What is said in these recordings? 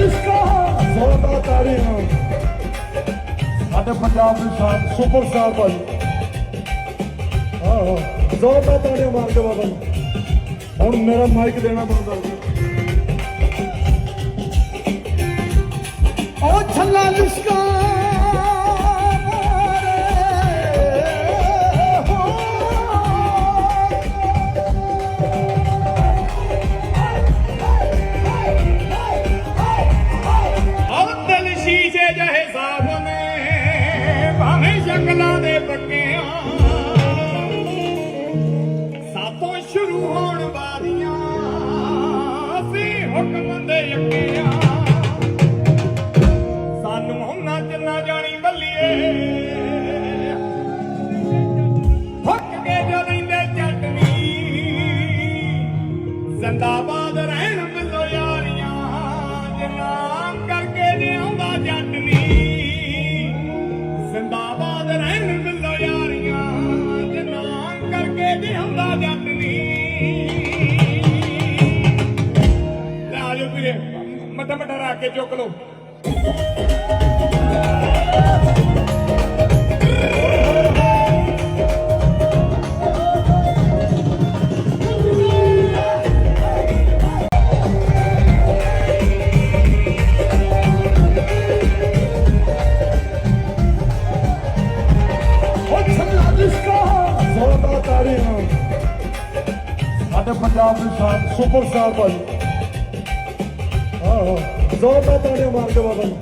ਜਿਸਕਾ ਜ਼ੋਰਦਾਰ ਤਾੜੀਆਂ ਸਾਡੇ ਪੰਜਾਬ ਦੇ ਸ਼ਾਨ ਸੁਪਰਸਟਾਰ ਭਾਈ ਆਹੋ ਜ਼ੋਰਦਾਰ ਤਾੜੀਆਂ ਮਾਰ ਕੇ ਬਾਬਾ ਜੀ ਹੁਣ ਮੇਰਾ ਮਾਈਕ ਦੇਣਾ ਬੰਦ ਹੋ ਗਿਆ ਉਹ ਛੱਲਾ ਲਿਸ਼ਕਾ ਜ਼ਿੰਦਾਬਾਦ ਰਹਿਣ ਬਿੱਲੋ ਯਾਰੀਆਂ ਜਿੰਨਾ ਕਰਕੇ ਜਿਉਂਦਾ ਜੱਟ ਨੀ ਜ਼ਿੰਦਾਬਾਦ ਰਹਿਣ ਮਿਲੋ ਯਾਰੀਆਂ, ਜਿੰਨਾ ਕਰਕੇ ਜਿਉਂਦਾ ਜੱਟ ਨੀ ਲੈ ਆਜੋ ਵੀਰੇ ਮੱਟਾ ਮੱਟਾ ਰੱਖ ਕੇ ਚੁੱਕ ਲਓ। ਸਾਡੇ ਪੰਜਾਬ ਦੀ ਸ਼ਾਨ ਸੁਪਰਸਟਾਰ ਭਾਈ। ਆਹੋ ਜ਼ੋਰਦਾਰ ਤਾੜੀਆਂ ਮਾਰ ਕੇ ਬਾਬਾ ਜੀ।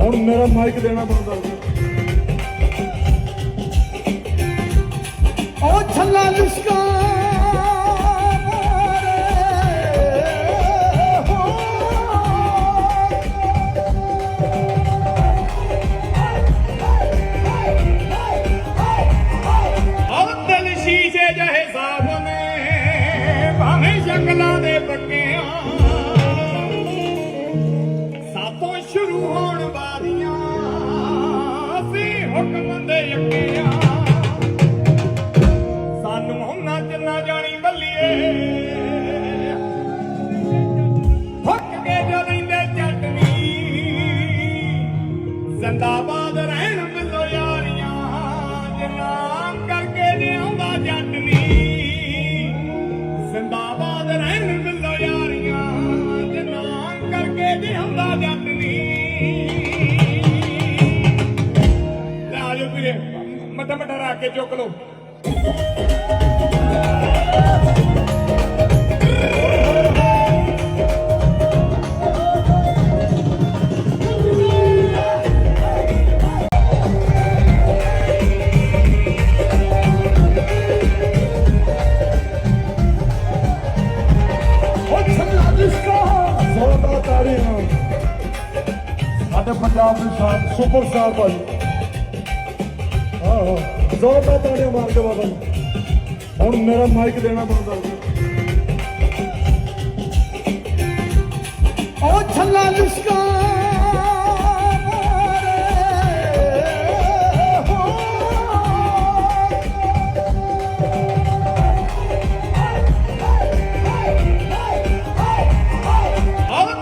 ਹੁਣ ਮੇਰਾ ਮਾਈਕ ਦੇਣਾ ਬੰਦ ਉਹ ਛੱਲਾ ਲਿਸ਼ਕਾ। ਸ਼ਕਲਾਂ ਦੇ ਸਾਤੋਂ ਸ਼ੁਰੂ ਹੋਣ ਵਾਲੀਆਂ ਮੱਟਾ ਰੱਖ ਕੇ ਚੁੱਕ ਲਓ। ਸਾਡੇ ਪੰਜਾਬ ਦੀ ਸ਼ਾਨ ਸੁਪਰਸਟਾਰ ਭਾਈ। ਆਹੋ ਜ਼ੋਰਦਾਰ ਤਾੜੀਆਂ ਮਾਰ ਕੇ ਬਾਬਾ ਜੀ। ਹੁਣ ਮੇਰਾ ਮਾਈਕ ਦੇਣਾ ਬੰਦ ਕਰ ਦਿਓ। ਉਹ ਛੱਲਾ ਲਿਸ਼ਕਾ ਔਰ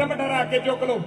ਵੀਰੇ ਮੱਟਾ ਕੇ ਚੁੱਕ ਲਓ।